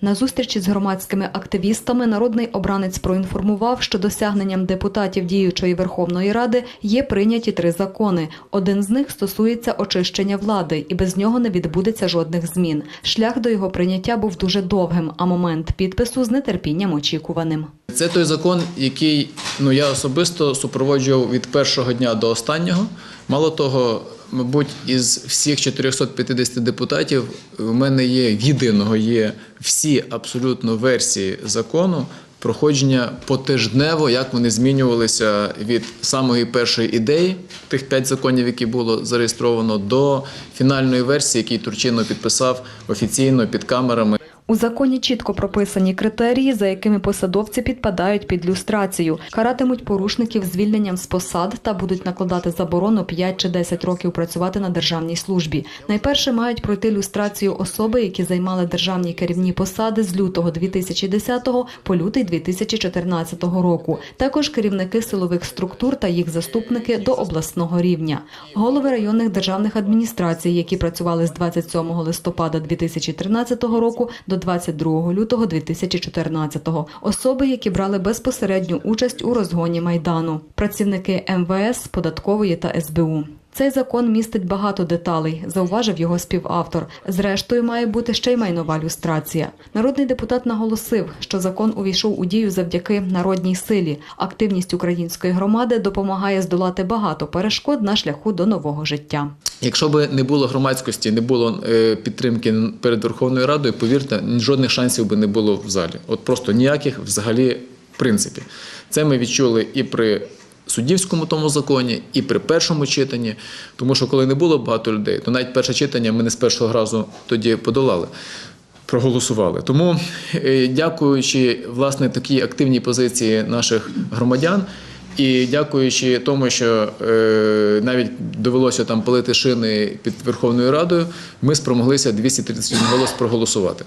На зустрічі з громадськими активістами народний обранець проінформував, що досягненням депутатів діючої Верховної Ради є прийняті три закони. Один з них стосується очищення влади, і без нього не відбудеться жодних змін. Шлях до його прийняття був дуже довгим, а момент підпису з нетерпінням очікуваним. Це той закон, який ну я особисто супроводжував від першого дня до останнього. Мало того, мабуть, із всіх 450 депутатів у мене є єдиного є всі абсолютно версії закону. Проходження потижнево, як вони змінювалися від самої першої ідеї тих п'ять законів, які було зареєстровано, до фінальної версії, який Турчинов підписав офіційно під камерами. У законі чітко прописані критерії, за якими посадовці підпадають під люстрацію, каратимуть порушників звільненням з посад та будуть накладати заборону 5 чи 10 років працювати на державній службі. Найперше мають пройти люстрацію особи, які займали державні керівні посади з лютого 2010 по лютий 2014 року. Також керівники силових структур та їх заступники до обласного рівня, голови районних державних адміністрацій, які працювали з 27 листопада 2013 року до 22 лютого 2014, особи, які брали безпосередню участь у розгоні майдану, працівники МВС, податкової та СБУ. Цей закон містить багато деталей, зауважив його співавтор. Зрештою, має бути ще й майнова люстрація. Народний депутат наголосив, що закон увійшов у дію завдяки народній силі. Активність української громади допомагає здолати багато перешкод на шляху до нового життя. Якщо б не було громадськості, не було е, підтримки перед Верховною Радою, повірте, жодних шансів би не було в залі. От просто ніяких взагалі в принципі. Це ми відчули і при суддівському тому законі, і при першому читанні. Тому що коли не було багато людей, то навіть перше читання ми не з першого разу тоді подолали. Проголосували. Тому, е, дякуючи власне такій активній позиції наших громадян, і дякуючи тому, що е, навіть довелося там палити шини під Верховною Радою, ми спромоглися 231 голос проголосувати.